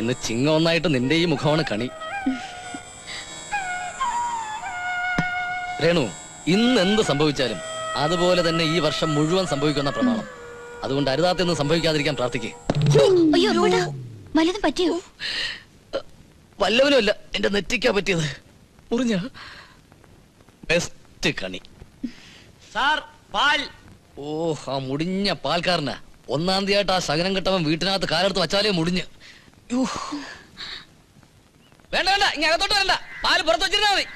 ഇന്ന് ചിങ്ങ ഒന്നായിട്ട് നിന്റെ ഈ മുഖമാണ് കണി. രേണു ഇന്ന് എന്ത് സംഭവിച്ചാലും അതുപോലെ തന്നെ ഈ വർഷം മുഴുവൻ സംഭവിക്കുന്ന പ്രമാണം. അതുകൊണ്ട് അരുതാത്തൊന്നും സംഭവിക്കാതിരിക്കാൻ പ്രാർത്ഥിക്കേ. അയ്യോ വല്ലതും പറ്റിയോ? വല്ലവനുമല്ല എന്റെ നെറ്റിക്കാ പറ്റിയത്. മുറിഞ്ഞ? ബെസ്റ്റ് കണി. സാർ പാൽ. ഓ ആ മുടിഞ്ഞ പാൽക്കാരനാ. ഒന്നാം തീയതി ആ ശകനം കിട്ടവൻ വീട്ടിനകത്ത് കാലെടുത്ത് വച്ചാലേ മുടിഞ്ഞ്. വേണ്ട വേണ്ട ഇനി അകത്തോട്ട് വരണ്ട പാൽ പുറത്ത് വെച്ചിരുന്നാ മതി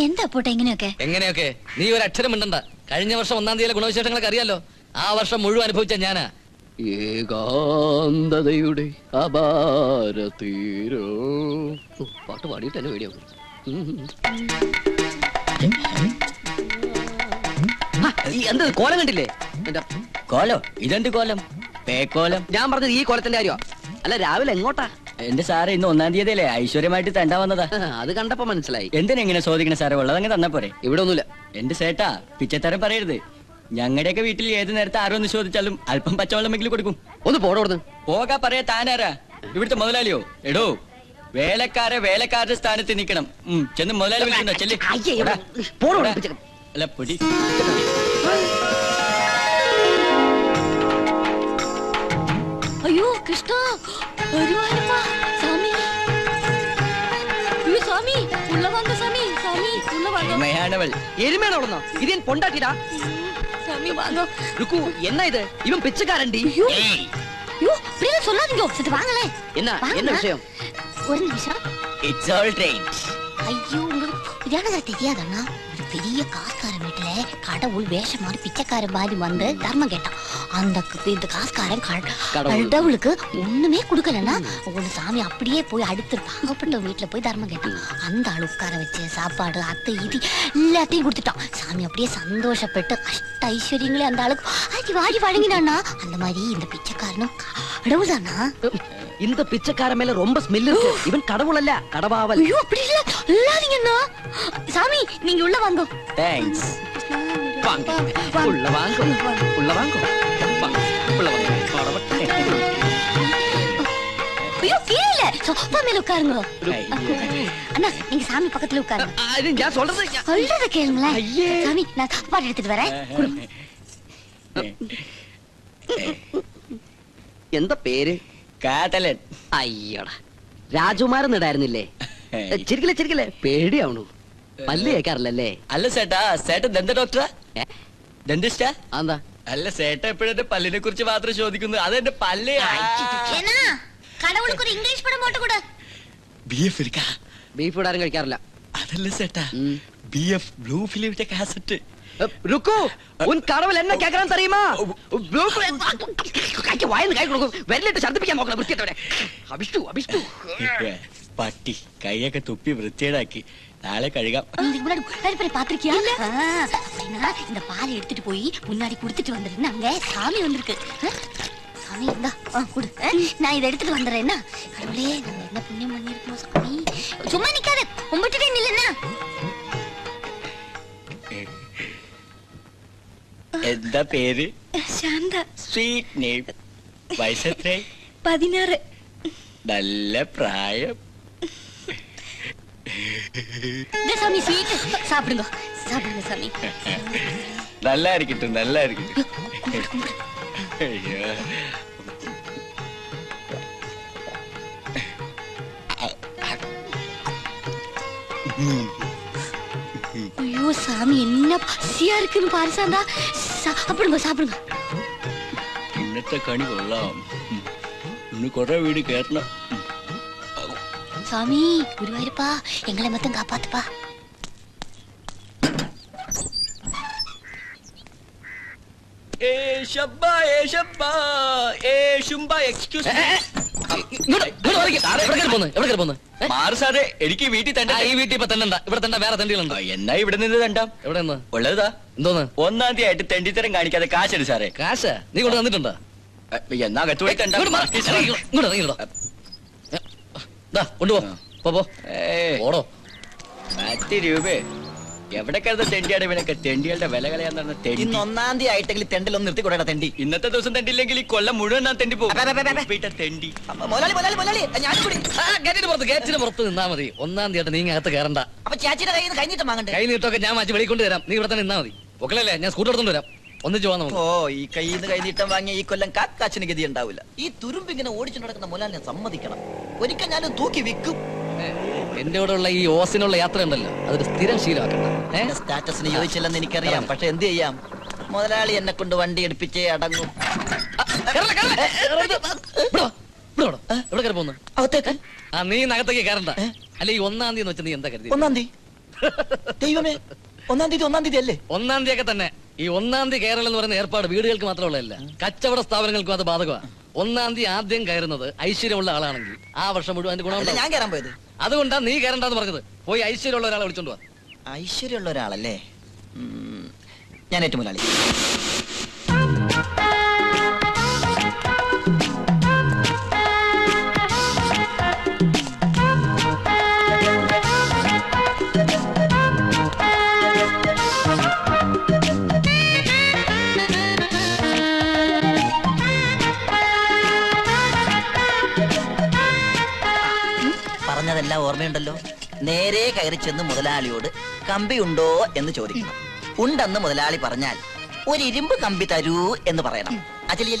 എന്താ പോട്ടെ ഇങ്ങനെയൊക്കെ എങ്ങനെയൊക്കെ നീ ഒരു അക്ഷരം മിണ്ടണ്ട കഴിഞ്ഞ വർഷം ഒന്നാം തീയതിയിലെ ഗുണവിശേഷങ്ങളൊക്കെ അറിയാലോ ആ വർഷം മുഴുവൻ അനുഭവിച്ച ഞാനാ ഏകാന്തതയുടെ അപാര തീരോ പാട്ട് പാടിയിട്ട് എന്നെ വീഡിയോ എന്ത് കോലം കണ്ടില്ലേ കോലോ ഇതെന്ത് കോലം പേക്കോലം ഞാൻ പറഞ്ഞത് ഈ കൊലത്തിന്റെ കാര്യോ അല്ല രാവിലെ എങ്ങോട്ടാ? എന്റെ സാറേ ഇന്ന് ഒന്നാം തീയതി അല്ലേ ഐശ്വര്യമായിട്ട് തണ്ടാ വന്നതാ. അത് കണ്ടപ്പോ മനസ്സിലായി. എന്തിനെങ്ങനെ ചോദിക്കണ സാറേ? ഉള്ളതങ്ങ് തന്നാ പോരെ. ഇവിടെ ഒന്നുമില്ല. എന്റെ സേട്ടാ പിച്ചത്തരം പറയരുത്. ഞങ്ങളുടെയൊക്കെ വീട്ടിൽ ഏത് നേരത്തെ ആരോന്ന് ചോദിച്ചാലും അല്പം പച്ചവെള്ളമെങ്കിലും കൊടുക്കും. ഒന്ന് പോടോടുന്ന് പോകാ പറയാ താനാരാ? ഇവിടുത്തെ മുതലാളിയോ? എടോ വേലക്കാരെ വേലക്കാരുടെ സ്ഥാനത്ത് നിൽക്കണം ചെന്ന് മുതലാളി വിളിക്കണ്ടോ ചെല്ലി. അല്ല പൊടി. ஐயோ கிருஷ்ணா. வருவா இருப்பா சாமி. ஐயோ சாமி. உள்ள வாங்க சாமி. சாமி உள்ள வாங்க. எருமையானவள் எருமையானவள்தான் இது என் பொண்டாட்டிடா. சாமி வாங்க. ருக்கு என்ன இது? இவன் பிச்சைக்காரன்டி. ஏய். ஐயோ பிரியா சொல்லாதீங்க. சரி வாங்களே என்ன? என்ன விஷயம்? ஒரு நிமிஷம். இட்ஸ் ஆல் ரைட் ஐயோ உங்களுக்கு தெரியாதண்ணா? பெரிய கார்காரன். வீட்டுல கடவுள் வேஷம் மாதிரி பிச்சைக்காரன் மாதிரி வந்து தர்மம் கேட்டான். அந்த இந்த கடவுள். கடவுளுக்கு ஒண்ணுமே கொடுக்கலன்னா ஒரு சாமி அப்படியே போய் அடுத்து பாவப்பட்ட வீட்டுல போய் தர்மம் கேட்டான். அந்த ஆள் உட்கார வச்சு சாப்பாடு அத்தை இது எல்லாத்தையும் கொடுத்துட்டான். சாமி அப்படியே சந்தோஷப்பட்டு அஷ்ட ஐஸ்வர்யங்களே அந்த ஆளுக்கு ஆடி வாடி வழங்கினான்னா அந்த மாதிரி இந்த பிச்சைக்காரனும் கடவுள் தானா இந்த பிச்சைக்காரன் மேல ரொம்ப ஸ்மெல் இருக்கு. இவன் கடவுள் அல்ல கடவாவல். ஐயோ அப்படி இல்ல இல்லாதீங்கண்ணா சாமி நீங்க உள்ள வாங்க താങ്ക്സ് வாங்க உள்ள வாங்க உள்ள வாங்க வாங்க உள்ள வாங்க ஐயோ கீழே சோஃபா மேல உட்காருங்க அண்ணா நீங்க சாமி பக்கத்துல உட்காருங்க ஆ, இது நான் சொல்றது ஞா- சொல்றத கேளுங்களேன் ஐயே. சாமி நான் சாப்பாடு எடுத்துட்டு வரேன் கொடுங்க. എന്താ പേര് കാതലൻ അയ്യടാ രാജകുമാരൻ ഇടായിരുന്നില്ലേ ചിരിക്കില്ല ചിരിക്കില്ല. പേടിയാവണു. പല്ല് കേക്കാറില്ലല്ലേ അല്ല ചേട്ടാ ചേട്ടൻ ദന്ത ഡോക്ടറാ ദന്തിസ്റ്റാ എന്താ അല്ല സേട്ട എപ്പോഴും എന്റെ പല്ലിനെ കുറിച്ച് മാത്രം ചോദിക്കുന്നു. അത് എന്റെ പല്ല്. ഇംഗ്ലീഷ് ബീഫ് ബീഫ് ഇവിടെ ആരും കഴിക്കാറില്ല. അതല്ല ചേട്ടാ. ബി എഫ് ബ്ലൂ ഫിലിമിന്റെ കാസറ്റ് ருக்கு உன் கடவுள் என்ன கேக்குறான் പട്ടി കൈയൊക്കെ തുപ്പി വൃത്തിയേടാക്കി നാളെ കഴുകാം நீ இதுக்கு முன்னாடி பேப்பரை பாத்திருக்கியா அப்படின்னா இந்த பால் எடுத்துட்டு போய் முன்னாடி குடுத்துட்டு வந்துருன்னு அங்க சாமி வந்திருக்கு ஆ? சாமி இருந்தா ஆ, குடு ஆ, நான் இதை எடுத்துட்டு வந்துடுறேன் என்ன கடவுளே நம்ம என்ன புண்ணியம் பண்ணிருக்கோம் சாமி சும்மா நிக்காத கும்பிட்டுட்டே நில்லுன்னா എന്താ പേര് ശാന്ത സ്വീറ്റ് നെയിം വയസ്സെത്രേ പതിനാറ് നല്ല പ്രായം இந்த சாமி ஸ்வீட் சாப்பிடுங்க. சாப்பிடுங்க சாமி. நல்லா இருக்கட்டும் நல்லா இருக்கட்டும். ஐயோ. சாமி என்ன பசியா இருக்குன்னு பாரு சாந்தா. சாப்பிடுங்க சாப்பிடுங்க. இன்னத்தை கனி கொள்ளலாம் இன்னும் குறை வீடு கேட்டணும். സ്വാമി ഗുരുവായൂരപ്പാ. എങ്ങളെ മൊത്തം കാപ്പാത്തപ്പാ. എനിക്ക് വീട്ടിൽ തണ്ട. ഈ വീട്ടിൽ ഇപ്പൊ തണ്ടണ്ട. ഇവിടെ തണ്ട വേറെ തണ്ടികളുണ്ടോ. എന്നാ ഇവിടെ നിന്ന് തണ്ടാം. ഇവിടെ നിന്ന്? ഉള്ളതാ. എന്തോന്ന്? ഒന്നാം തീയതി ആയിട്ട് തെണ്ടിത്തരം കാണിക്കാതെ കാശ് സാറേ. കാശ്? നീ കൊണ്ട് തന്നിട്ടുണ്ടോ എന്നാ കത്തുപോയി തണ്ട. പത്ത് രൂപ. എവിടെ കരുത തെണ്ടികളുടെ വില തെണ്ടി. ഇന്ന് ഒന്നാം തീയതി ആയിട്ടെങ്കിൽ നിർത്തിക്കൂടാ തെണ്ടി. ഇന്നത്തെ ദിവസം തെണ്ടില്ലെങ്കിൽ ഈ കൊല്ലം മുഴുവൻ ഞാൻ തെണ്ടി പോകും. തെണ്ടി. ഗേറ്റിന് പുറത്ത് ഗേറ്റിന് പുറത്ത് നിന്നാ മതി. ഒന്നാം തീയതി നീ അകത്ത് കയറണ്ട. അപ്പൊ ചേച്ചിയുടെ കയ്യിൽ നിന്ന് കഴിഞ്ഞിട്ട് വാങ്ങണ്ടേ? കൈ നീട്ടൊക്കെ ഞാൻ മാറ്റി വെളിക്കൊണ്ട് തരാം. നീ ഇവിടെ തന്നെ നിന്നാ മതി. ഞാൻ സ്കൂട്ടർ എടുത്തോണ്ട് വരാം. ഒന്നിച്ച് പോവാൻ നമുക്ക് ഓ ഈ കയ്യിൽ നിന്ന് കൈനീട്ടം വാങ്ങിയ ഈ കൊല്ലം കാക്കാച്ചിന് ഗതി ഉണ്ടാവില്ല. ഈ തുരുമ്പ് ഇങ്ങനെ ഓടിച്ചു നടക്കുന്ന മുലാലിനെ സമ്മതിക്കണം. ഒരിക്കൽ ഞാൻ തൂക്കി വിൽക്കും. എന്റെ കൂടെ ഉള്ള ഈ ഓസിനുള്ള യാത്ര ഉണ്ടല്ലോ അതൊരു സ്ഥിരം ശീലമാക്കണ്ട. സ്റ്റാറ്റസിന് ചോദിച്ചില്ലെന്ന് എനിക്കറിയാം പക്ഷെ എന്ത് ചെയ്യാം? മുതലാളി എന്നെ കൊണ്ട് വണ്ടി എടുപ്പിച്ചേ അടങ്ങും. എവിടെ കയറി പോകുന്നു? അകത്തേക്ക്. ആ നീ നഗത്തേക്ക് കയറണ്ട. അല്ലെ ഈ ഒന്നാം തീയതി വെച്ച് നീ എന്താ കരുതി ഒന്നാം തീയതി. ദൈവമേ ഒന്നാം തീയതി ഒന്നാം തീയതി അല്ലേ? ഒന്നാം തീയതി ഒക്കെ തന്നെ. ഈ ഒന്നാം തീയതി കേരളം എന്ന് പറയുന്ന ഏർപ്പാട് വീടുകൾക്ക് മാത്രമുള്ളതല്ല. കച്ചവട സ്ഥാപനങ്ങൾക്കും അത് ബാധകമാണ് ഒന്നാം തീയതി ആദ്യം കയറുന്നത് ഐശ്വര്യമുള്ള ആളാണെങ്കിൽ ആ വർഷം മുഴുവൻ അതിന്റെ ഗുണമുണ്ട്? ഗുണം ഞാൻ കയറാൻ പോയത്. അതുകൊണ്ടാണ് നീ കയറണ്ടെന്ന് പറഞ്ഞത്. പോയി ഐശ്വര്യമുള്ള ഒരാളെ വിളിച്ചോണ്ട് വാ. ഐശ്വര്യമുള്ള ഒരാളല്ലേ? ഞാൻ ഏറ്റവും മുതലാളി. നേരെ കയറി ചെന്ന് മുതലാളിയോട് കമ്പി ഉണ്ടോ? എന്ന് ചോദിക്കണം. ഉണ്ടെന്ന് മുതലാളി പറഞ്ഞാൽ ഒരു ഇരുമ്പ് കമ്പി തരൂ എന്ന് പറയണം. അജലി.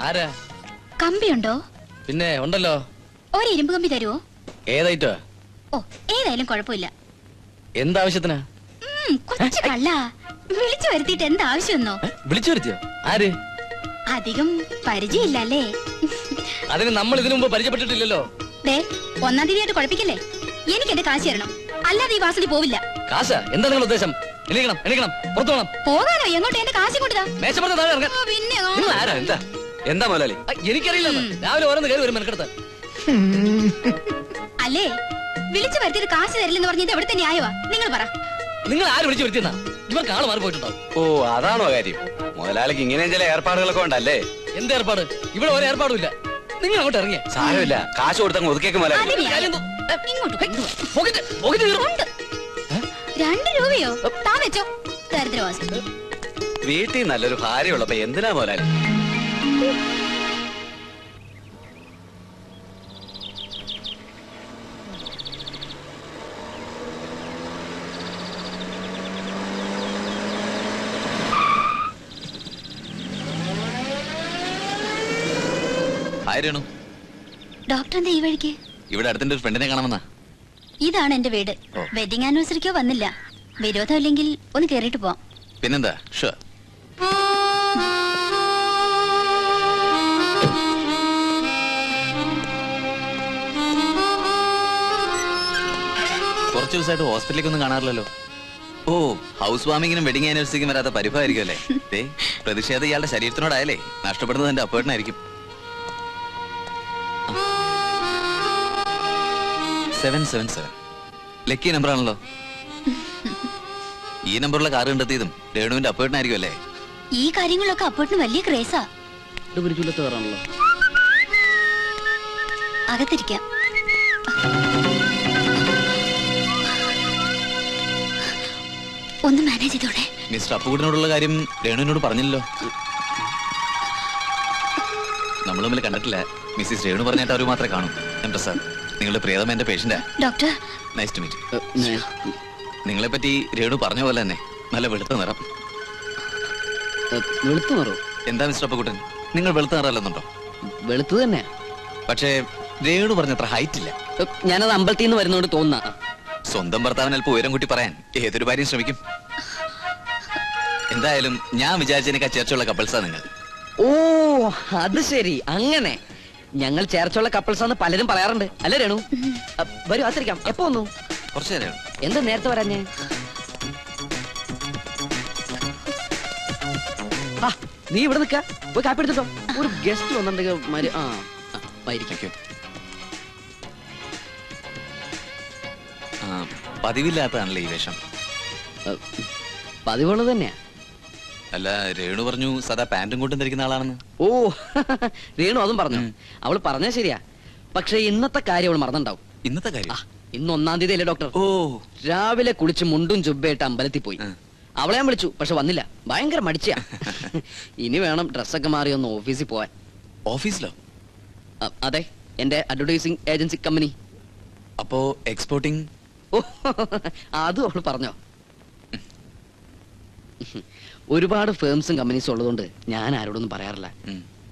ആരാ? കമ്പിയുണ്ടോ പിന്നെ ഉണ്ടല്ലോ. ഒരു ഇരുമ്പ് കമ്പി തരുവോ? ഏതായിട്ടോ? ഓ ഏതായാലും കുഴപ്പമില്ല. എന്താവശ്യത്തിനാ? കൊച്ചു കള്ള. വിളിച്ചു വരുത്തിയിട്ട് എന്താവശ്യം എന്നോ? വിളിച്ചു വരുത്തിയോ? ആര്? അധികം പരിചയമില്ല അല്ലേ അതിന് നമ്മൾ ഇതിനു മുമ്പ് പരിചയപ്പെട്ടിട്ടില്ലല്ലോ. ദേ ഒന്നാം തീയതിയായിട്ട് കുഴപ്പിക്കല്ലേ? എനിക്ക് എന്റെ കാശ് തരണം. അല്ലാതെ ഈ വാസതി പോവില്ല. കാശ? എന്താ നിങ്ങൾ ഉദ്ദേശം? എണീക്കണം എണീക്കണം പുറത്തു പോകണം പോകാനോ? എങ്ങോട്ട്? എന്റെ കാശ് കൊണ്ടുതാ മേശപ്പുറത്ത് താഴെ ഇറങ്ങാൻ പിന്നെ നിങ്ങൾ ആരാ? എന്താ? എന്താ മുതലാളി? ആ, എനിക്കറിയില്ല രാവിലെ ഓരോന്ന് കയറി വരും മെനക്കെടുത്ത് അല്ലേ? വിളിച്ചു വരുത്തിയിട്ട് കാശ് തരില്ലെന്ന് പറഞ്ഞത് എവിടുത്തെ ന്യായവാ? നിങ്ങൾ പറ. നിങ്ങൾ ആര് വിളിച്ചു വരുത്തിയെന്നാ? ഇവർക്ക് ആൾ മാറി പോയിട്ടുണ്ടോ ഓ അതാണോ കാര്യം. മുതലാളിക്ക് ഇങ്ങനെയും ചില ഏർപ്പാടുകളൊക്കെ ഉണ്ടല്ലേ? എന്ത് ഏർപ്പാട്? ഇവിടെ ഒരു ഏർപ്പാടും ഇല്ല. നിങ്ങൾ അങ്ങോട്ട് ഇറങ്ങിയ. സാരമില്ല. കാശ് കൊടുത്തങ്ങ് ഒതുക്കേക്ക് മുതലാളി. രണ്ട് രൂപയോ? താ വെച്ചോ. ദരിദ്രവാസി. വീട്ടിൽ നല്ലൊരു ഭാര്യയുള്ളപ്പോ എന്തിനാ മുതലാളി ഹായ് രേണു ഡോക്ടർ എന്താ ഈ വഴിക്ക്. ഇവിടെ അടുത്തിന്റെ ഒരു ഫ്രണ്ടിനെ കാണാമെന്നാ. ഇതാണ് എന്റെ വീട്. വെഡിങ് ആനിവേഴ്സറിക്കോ വന്നില്ല. വിരോധം ഇല്ലെങ്കിൽ ഒന്ന് കേറിയിട്ട് പോവാം. പിന്നെന്താ? ഷുവർ കുറച്ച് ദിവസമായിട്ട് ഹോസ്പിറ്റലിലേക്ക് ഒന്നും കാണാറില്ലല്ലോ. ഓ ഹൗസ് വാമിങ്ങിനും വെഡിങ് ആനിവേഴ്സറിക്കും വരാത്ത പരിഭവമായിരിക്കും അല്ലേ? പ്രതിഷേധം ഇയാളുടെ ശരീരത്തിനോടായാലേ നഷ്ടപ്പെടുന്നത് എന്റെ അപ്പേട്ടനായിരിക്കും. Seven seven seven lucky number ആണല്ലോ. ഈ നമ്പറുള്ള കാർ കണ്ടെത്തിയതും രേണുവിന്റെ അപ്പേട്ടനായിരിക്കും അല്ലേ? ഈ കാര്യങ്ങളൊക്കെ അപ്പോട്ടിന് വലിയ ക്രേസാ അകത്തിരിക്കാം. ഒന്ന് മാനേജ് ചെയ്തോടെ. മിസ്റ്റർ അപ്പുകുട്ടനോടുള്ള കാര്യം രേണുവിനോട് പറഞ്ഞില്ലല്ലോ. നമ്മൾ തമ്മിൽ കണ്ടിട്ടില്ല. മിസ്സിസ് രേണു പറഞ്ഞിട്ട് അവർ മാത്രമേ കാണൂ. എം പ്രസാദ് നിങ്ങളുടെ പ്രിയതമ എന്റെ പേഷ്യന്റാ ഡോക്ടർ. നൈസ് ടു മീറ്റ് നിങ്ങളെ പറ്റി രേണു പറഞ്ഞ പോലെ തന്നെ നല്ല വെളുത്ത നിറം. വെളുത്ത നിറോ? എന്താ മിസ്റ്റർ അപ്പക്കുട്ടൻ നിങ്ങൾ വെളുത്ത നിറമല്ലെന്നുണ്ടോ? വെളുത്തു തന്നെ. പക്ഷേ രേണു പറഞ്ഞത്ര ഹൈറ്റ് ഇല്ല. ഞാനത് അമ്പലത്തിൽ നിന്ന് വരുന്നോണ്ട് തോന്നുന്ന. സ്വന്തം ഭർത്താവിന് അല്പം ഉയരം കൂട്ടി പറയാൻ ഏതൊരു ഭാര്യയും ശ്രമിക്കും. എന്തായാലും ഞാൻ വിചാരിച്ചതിനേക്കാ ചേർച്ചയുള്ള കപ്പിൾസാ നിങ്ങൾ. ഓ അത് ശരി. അങ്ങനെ. ഞങ്ങൾ ചേർച്ചുള്ള കപ്പിൾസ് ആണ് പലരും പറയാറുണ്ട്. അല്ലേ രേണു? വരൂ ആത്തിരിക്കാം എപ്പോ വന്നു? കുറച്ചു നേരം. എന്താ നേരത്തെ വരാഞ്ഞേ? ആ, നീ ഇവിടെ നിൽക്ക. പോയി കാപ്പി എടുത്തിട്ടോ. ഒരു ഗസ്റ്റ് വന്നിട്ടുണ്ടെങ്കിൽ ആ ആയിരിക്കും. പതിവില്ലാത്തതാണല്ലേ ഈ വേഷം? പതിവുള്ളത് തന്നെയാ. അല്ല രേണു പറഞ്ഞു സദാ പാന്റും കൊണ്ടും ധരിക്കുന്ന ആളാണെന്ന്. ഓ രേണു അതും പറഞ്ഞു. അവൾ പറഞ്ഞാ ശരിയാ. പക്ഷെ ഇന്നത്തെ കാര്യം അവൾ മറന്നുണ്ടാവും. ഇന്നത്തെ കാര്യം? ഇന്ന് ഒന്നാം തീയതി അല്ലേ ഡോക്ടർ? ഓ. രാവിലെ കുളിച്ച് മുണ്ടും ചുബയായിട്ട് അമ്പലത്തിൽ പോയി. അവളെ ഞാൻ വിളിച്ചു പക്ഷെ വന്നില്ല. ഭയങ്കര മടിച്ചാ. ഇനി വേണം ഡ്രസ്സൊക്കെ മാറി ഒന്ന് ഓഫീസിൽ പോവാൻ. ഓഫീസിലോ? അതെ എന്റെ അഡ്വർടൈസിംഗ് ഏജൻസി കമ്പനി. അപ്പോ എക്സ്പോർട്ടിംഗ്? ഓ അതും അവൾ പറഞ്ഞോ. ഒരുപാട് ഫേംസും കമ്പനീസും ഉള്ളതുകൊണ്ട് ഞാൻ ആരോടൊന്നും പറയാറില്ല.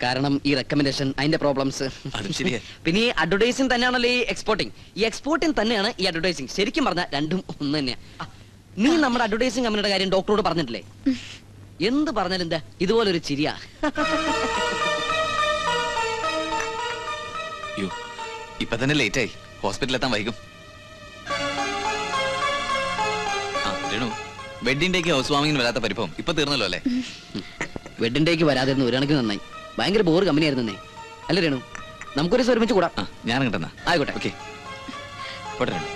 കാരണം ഈ റെക്കമെൻഡേഷൻ അതിന്റെ പ്രോബ്ലംസ്. പിന്നെ ഈ അഡ്വർടൈസിംഗ് തന്നെയാണല്ലോ ഈ എക്സ്പോർട്ടിംഗ് ഈ എക്സ്പോർട്ടിംഗ് തന്നെയാണ് ഈ അഡ്വർടൈസിംഗ് ശരിക്കും പറഞ്ഞാൽ രണ്ടും ഒന്ന് തന്നെയാണ് നീ നമ്മുടെ അഡ്വർടൈസിംഗ് കമ്പനിയുടെ കാര്യം ഡോക്ടറോട് പറഞ്ഞിട്ടില്ലേ? എന്ത് പറഞ്ഞാലും എന്താ? ഇതുപോലൊരു ചിരിയാ. ഇപ്പൊ തന്നെ ലേറ്റ് ആയി. ഹോസ്പിറ്റലിൽ എത്താൻ വൈകും. ആ രേണു വെഡിങ് ഡേക്ക് ഹൗസ് വാമിങ്ങിന് വരാത്ത പരിഭവം. ഇപ്പൊ തീർന്നല്ലോ അല്ലേ? വെഡിങ് ഡേക്ക് വരാതിരുന്ന ഒരു കണക്കിന് നന്നായി. ഭയങ്കര ബോർ കമ്പനി ആയിരുന്നേ അല്ലേ രേണു? നമുക്കൊരു ഒരുമിച്ച് കൂടാം. ഞാൻ കിട്ടുന്ന ആയിക്കോട്ടെ. ഓക്കെ പോട്ടെ രേണു.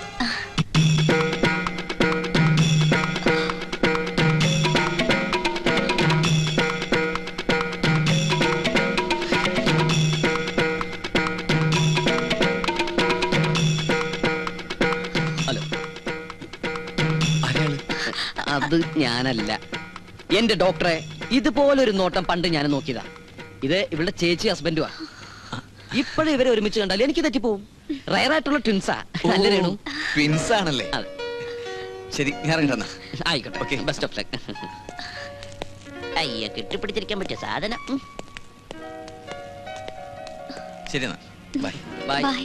അത് ഞാനല്ല. എന്റെ ഡോക്ടറെ ഇതുപോലൊരു നോട്ടം പണ്ട് ഞാൻ നോക്കിയതാ. ഇത് ഇവളുടെ ചേച്ചി ഹസ്ബൻഡുവാ. ഇപ്പോഴും ഇവരെ ഒരുമിച്ച് കണ്ടാൽ എനിക്ക് തെറ്റിപ്പോവും. റയറായിട്ടുള്ള ട്വിൻസാ. നല്ല രേണു. ട്വിൻസ് ആണല്ലേ അതെ. ശരി ഞാൻ കിട്ടുന്ന ആയിക്കോട്ടെ. Okay. ബെസ്റ്റ് ഓഫ് ലക്ക് അയ്യ കെട്ടിപ്പിടിച്ചിരിക്കാൻ പറ്റിയ സാധനം. ഉം. ശരി എന്നാ. ബൈ ബൈ ബൈ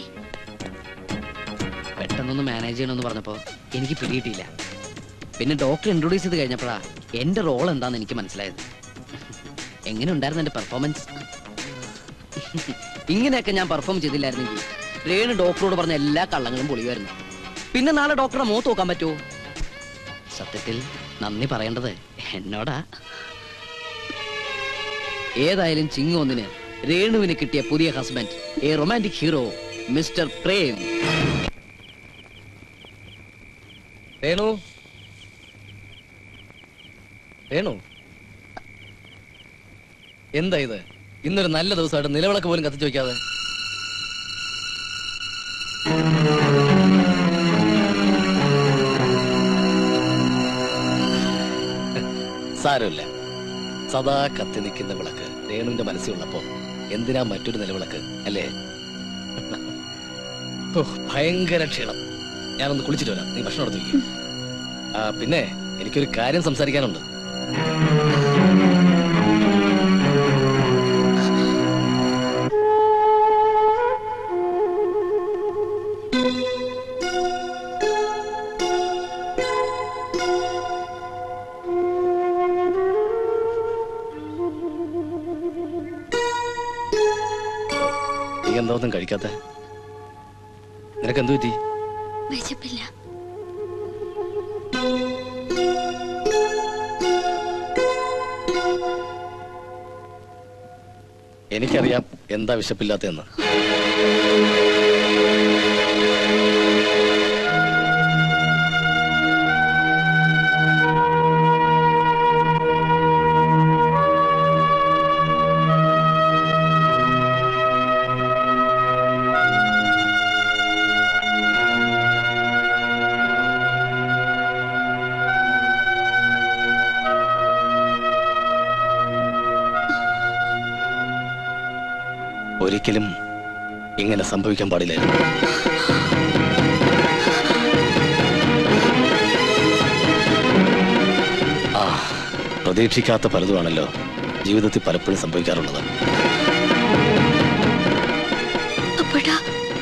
പെട്ടെന്നൊന്ന് മാനേജ് ചെയ്യണമെന്ന് പറഞ്ഞപ്പോ എനിക്ക് പിടിയിട്ടില്ല പിന്നെ ഡോക്ടർ ഇൻട്രൊഡ്യൂസ് ചെയ്ത് കഴിഞ്ഞപ്പോഴാ എന്റെ റോൾ എന്താന്ന് എനിക്ക് മനസ്സിലായത്. എങ്ങനെ ഉണ്ടായിരുന്നു എന്റെ പെർഫോമൻസ് ഇങ്ങനെയൊക്കെ ഞാൻ പെർഫോം ചെയ്തില്ലായിരുന്നെങ്കിൽ രേണു ഡോക്ടറോട് പറഞ്ഞ എല്ലാ കള്ളങ്ങളും പൊളിയുമായിരുന്നു. പിന്നെ നാളെ ഡോക്ടറെ മുഖത്ത് നോക്കാൻ പറ്റുമോ? സത്യത്തിൽ നന്ദി പറയേണ്ടത് എന്നോടാ. ഏതായാലും ചിങ്ങ ഒന്നിന് രേണുവിന് കിട്ടിയ പുതിയ husband a romantic hero mister Prem. Renu? Renu എന്താ ഇത്? ഇന്നൊരു നല്ല ദിവസമായിട്ട് നിലവിളക്ക് പോലും കത്തിച്ചു വെക്കാതെ സാരമില്ല. സദാ കത്തി നിൽക്കുന്ന വിളക്ക് രേണുവിന്റെ മനസ്സിലുള്ളപ്പോ എന്തിനാ മറ്റൊരു നിലവിളക്ക് അല്ലേ? ഭയങ്കര ക്ഷീണം. ഞാനൊന്ന് കുളിച്ചിട്ട് വരാം. നീ ഭക്ഷണം എടുത്തു പിന്നെ എനിക്കൊരു കാര്യം സംസാരിക്കാനുണ്ട്. എന്താ ഒന്നും നിനക്ക് എന്തു പറ്റി? വിശപ്പില്ല. എനിക്കറിയാം എന്താ വിശപ്പില്ലാത്തതെന്ന്. ഒരിക്കലും ഇങ്ങനെ സംഭവിക്കാൻ പാടില്ലായിരുന്നു ആ പ്രതീക്ഷിക്കാത്ത പലതുമാണല്ലോ ജീവിതത്തിൽ പലപ്പോഴും സംഭവിക്കാറുള്ളത്.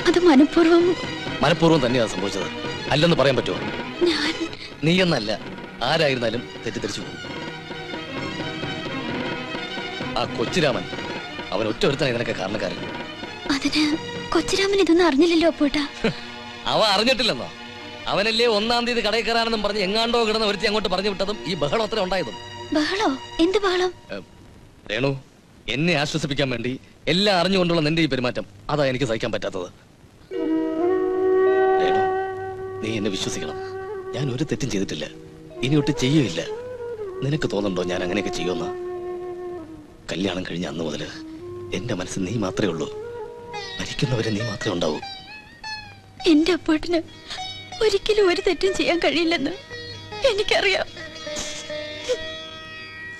അത് മനഃപൂർവം. മനഃപൂർവം തന്നെയാണ് സംഭവിച്ചത്. അല്ലെന്ന് പറയാൻ പറ്റുമോ? ഞാൻ നീ എന്നല്ല ആരായിരുന്നാലും തെറ്റിദ്ധരിച്ചു പോകും. ആ കൊച്ചുരാമൻ അവൻ ഒറ്റ ഒരുത്തനായി നിനക്ക് കാരണക്കാരൻ. അതിന് കൊച്ചുരാമൻ ഇതൊന്നും അറിഞ്ഞില്ലല്ലോ അപ്പോട്ടാ. അവ അറിഞ്ഞിട്ടില്ലെന്നോ? അവനല്ലേ ഒന്നാം തീയതി കടയിൽ കയറാനെന്നും പറഞ്ഞ് എങ്ങാണ്ടോ കിടന്ന് ഒരുത്തി അങ്ങോട്ട് പറഞ്ഞു വിട്ടതും ഈ ബഹളം അത്ര ഉണ്ടായതും. ബഹളോ? എന്ത് ബഹളം? രേണു എന്നെ ആശ്വസിപ്പിക്കാൻ വേണ്ടി എല്ലാം അറിഞ്ഞുകൊണ്ടുള്ള നിന്റെ ഈ പെരുമാറ്റം അതാ എനിക്ക് സഹിക്കാൻ പറ്റാത്തത്. രേണു നീ എന്നെ വിശ്വസിക്കണം. ഞാൻ ഒരു തെറ്റും ചെയ്തിട്ടില്ല. ഇനി ഒട്ട് ചെയ്യുകയില്ല. നിനക്ക് തോന്നുന്നുണ്ടോ ഞാൻ അങ്ങനെയൊക്കെ ചെയ്യുമെന്ന്? കല്യാണം കഴിഞ്ഞ അന്ന് മുതൽ എന്റെ മനസ്സിൽ നീ മാത്രമേ ഉള്ളൂ. മരിക്കുന്നവരെ നീ മാത്രമേ ഉണ്ടാവൂ. എന്റെ അപ്പോട്ടിന് ഒരിക്കലും ഒരു തെറ്റും ചെയ്യാൻ കഴിയില്ലെന്ന് എനിക്കറിയാം.